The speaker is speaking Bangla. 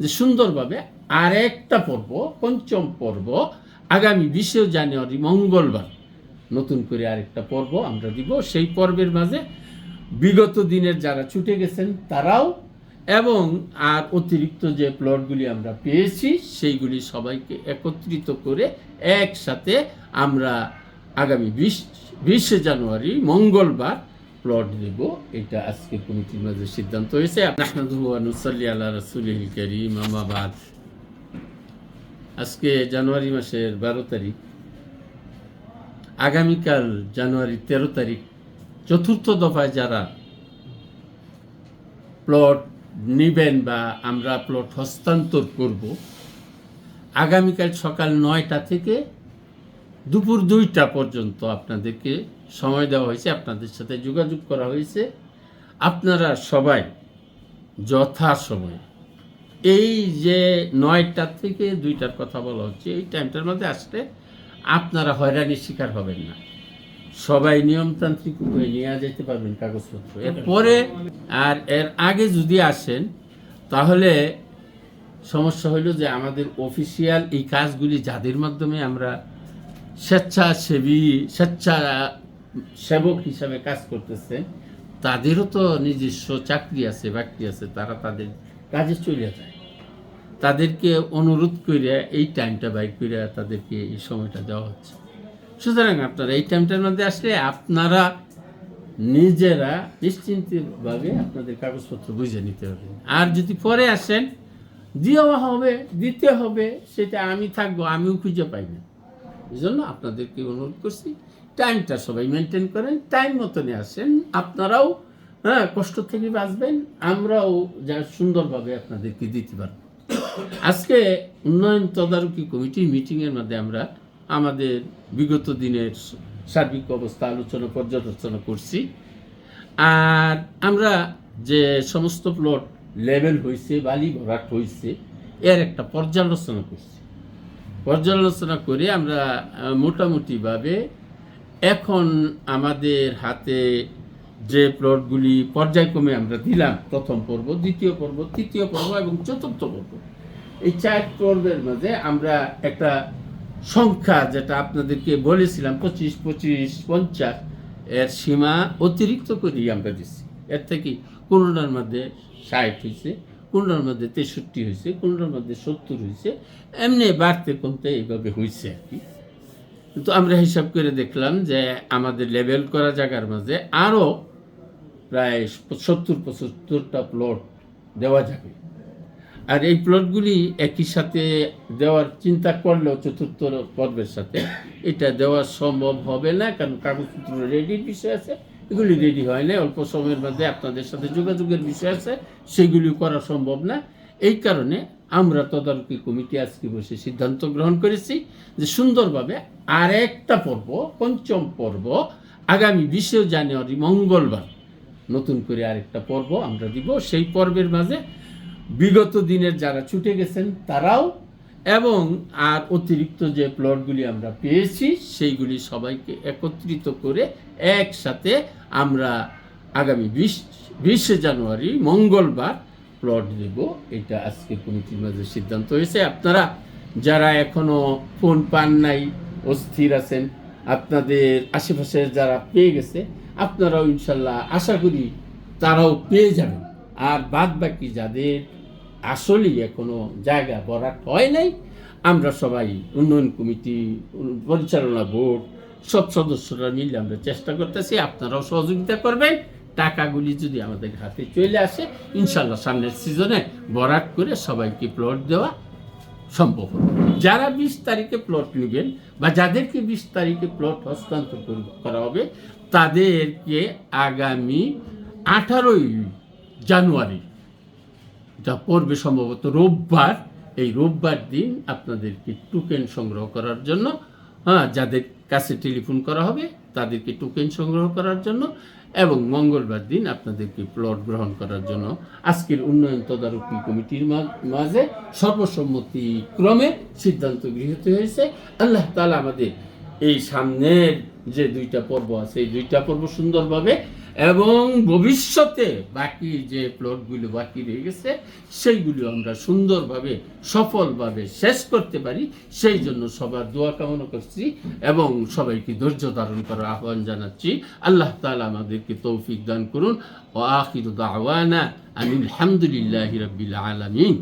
যে সুন্দরভাবে আরেকটা পর্ব, পঞ্চম পর্ব, আগামী বিশে জানুয়ারি, মঙ্গলবার নতুন করে আরেকটা পর্ব আমরা দিব। সেই পর্বের মাঝে বিগত দিনের যারা ছুটে গেছেন তারাও এবং আর অতিরিক্ত যে প্লটগুলি আমরা পেয়েছি, সেইগুলি সবাইকে একত্রিত করে একসাথে আমরা আগামী বিশ, বিশে জানুয়ারি, মঙ্গলবার প্লট দেব এটা আজকে কমিটির মাঝে সিদ্ধান্ত হয়েছে। আমাবাদ আজকে জানুয়ারি মাসের বারো তারিখ। আগামীকাল জানুয়ারি তেরো তারিখ। চতুর্থ দফায় যারা প্লট নিবেন বা আমরা প্লট হস্তান্তর করব, আগামীকাল সকাল নয়টা থেকে দুপুর দুইটা পর্যন্ত আপনাদেরকে সময় দেওয়া হয়েছে, আপনাদের সাথে যোগাযোগ করা হয়েছে। আপনারা সবাই যথাসময়ে, এই যে নয়টা থেকে দুইটার কথা বলা হচ্ছে, এই টাইমটার মধ্যে আসলে আপনারা হয়রানির শিকার হবেন না। সবাই নিয়মতান্ত্রিক উপায়ে নিয়ে যেতে পারবেন কাগজপত্র। এরপরে আর এর আগে যদি আসেন, তাহলে সমস্যা হলো যে আমাদের অফিসিয়াল এই কাজগুলি যাদের মাধ্যমে আমরা স্বেচ্ছাসেবী স্বেচ্ছা সেবক হিসাবে কাজ করতেছে, তাদেরও তো নিজস্ব চাকরি আছে, বাকরি আছে, তারা তাদের কাজে চলে যায়। তাদেরকে অনুরোধ করে এই টাইমটা বাইর করে তাদেরকে এই সময়টা দেওয়া হচ্ছে। সুতরাং আপনারা এই টাইমটার মধ্যে আসলে আপনারা নিজেরা নিশ্চিন্তভাবে আপনাদের কাগজপত্র বুঝে নিতে হবে। আর যদি পরে আসেন, দেওয়া হবে, দিতে হবে, সেটা আমি থাকব, আমিও খুঁজে পাই না। এই জন্য আপনাদেরকে অনুরোধ করছি টাইমটা সবাই মেনটেন করেন টাইম মতনে আসেন। আপনারাও হ্যাঁ কষ্ট থেকে বাঁচবেন, আমরাও যা সুন্দরভাবে আপনাদেরকে দিতে পারব। আজকে উন্নয়ন তদারকি কমিটির মিটিংয়ের মধ্যে আমরা আমাদের বিগত দিনের সার্বিক অবস্থা আলোচনা, পর্যালোচনা করছি। আর আমরা যে সমস্ত প্লট লেভেল হয়েছে বালি ভরাট হয়েছে এর একটা পর্যালোচনা করছি। পর্যালোচনা করে আমরা মোটামুটিভাবে এখন আমাদের হাতে যে প্লটগুলি পর্যায়ক্রমে আমরা দিলাম, প্রথম পর্ব, দ্বিতীয় পর্ব, তৃতীয় পর্ব এবং চতুর্থ পর্ব, এই চার পর্বের মাঝে আমরা একটা সংখ্যা যেটা আপনাদেরকে বলেছিলাম, পঁচিশ পঁচিশ, পঞ্চাশ, এর সীমা অতিরিক্ত করেই আমরা দিচ্ছি। এর থেকে করোনার মধ্যে ষাট হয়েছে। কোনোটার মধ্যে তেষট্টি হয়েছে কোনোটার মধ্যে সত্তর হয়েছে, এমনি বাড়তে কমতে এইভাবে হয়েছে আর কি। কিন্তু আমরা হিসাব করে দেখলাম যে আমাদের লেভেল করা জায়গার মাঝে আরও প্রায় সত্তর পঁচাত্তরটা প্লট দেওয়া যাবে। আর এই প্লটগুলি একই সাথে দেওয়ার চিন্তা করলেও চতুর্থ পর্বের সাথে এটা দেওয়া সম্ভব হবে না, কারণ কাগজপত্র রেডির বিষয় আছে। এগুলি রেডি হয় না অল্প সময়ের মধ্যে আপনাদের সাথে যোগাযোগের বিষয় আছে, সেগুলি করা সম্ভব না। এই কারণে আমরা তদারকি কমিটি আজকে বসে সিদ্ধান্ত গ্রহণ করেছি যে সুন্দরভাবে আরেকটা পর্ব, পঞ্চম পর্ব, আগামী বিশে জানুয়ারি, মঙ্গলবার নতুন করে আরেকটা পর্ব আমরা দিব। সেই পর্বের মাঝে বিগত দিনের যারা ছুটে গেছেন, তারাও এবং আর অতিরিক্ত যে প্লটগুলি আমরা পেয়েছি, সেইগুলি সবাইকে একত্রিত করে একসাথে আমরা আগামী বিশ, বিশে জানুয়ারি, মঙ্গলবার প্লট দেব। এটা আজকে কমিটির মাঝে সিদ্ধান্ত হয়েছে। আপনারা যারা এখনও ফোন পান নাই, অস্থির আছেন, আপনাদের আশেপাশে যারা পেয়ে গেছে, আপনারাও ইনশাল্লাহ আশা করি তারাও পেয়ে যাবেন। আর বাদ বাকি যাদের আসলেই এখনও জায়গা বরাট হয় নাই। আমরা সবাই উন্নয়ন কমিটি, পরিচালনা বোর্ড, সব সদস্যরা মিলে আমরা চেষ্টা করতেছি, আপনারাও সহযোগিতা করবেন। টাকাগুলি যদি আমাদের হাতে চলে আসে, ইনশাল্লাহ সামনের সিজনে বরাট করে সবাইকে প্লট দেওয়া সম্ভব হবে। যারা বিশ তারিখে প্লট নেবেন বা যাদেরকে বিশ তারিখে প্লট হস্তান্তর করা হবে, তাদেরকে আগামী আঠারোই জানুয়ারি যা পড়বে সম্ভবত রোববার, এই রোববার দিন আপনাদেরকে টোকেন সংগ্রহ করার জন্য হ্যাঁ যাদের কাছে টেলিফোন করা হবে, তাদেরকে টোকেন সংগ্রহ করার জন্য এবং মঙ্গলবার দিন আপনাদেরকে প্লট গ্রহণ করার জন্য। আজকের উন্নয়ন তদারকি কমিটির মাঝে সর্বসম্মতি ক্রমে সিদ্ধান্ত গৃহীত হয়েছে। আল্লাহ তালা আমাদের এই সামনের যে দুইটা পর্ব আছে, এই দুইটা পর্ব সুন্দরভাবে এবং ভবিষ্যতে বাকি যে প্লটগুলো বাকি রয়ে গেছে, সেইগুলো আমরা সুন্দরভাবে, সফলভাবে শেষ করতে পারি। সেই জন্য সবার দোয়া কামনা করছি এবং সবাইকে ধৈর্য ধারণ করার আহ্বান জানাচ্ছি। আল্লাহ তাআলা আমাদেরকে তৌফিক দান করুন। ও আখির দাওয়ানা আনিল হামদুলিল্লাহি রাব্বিল আলামিন।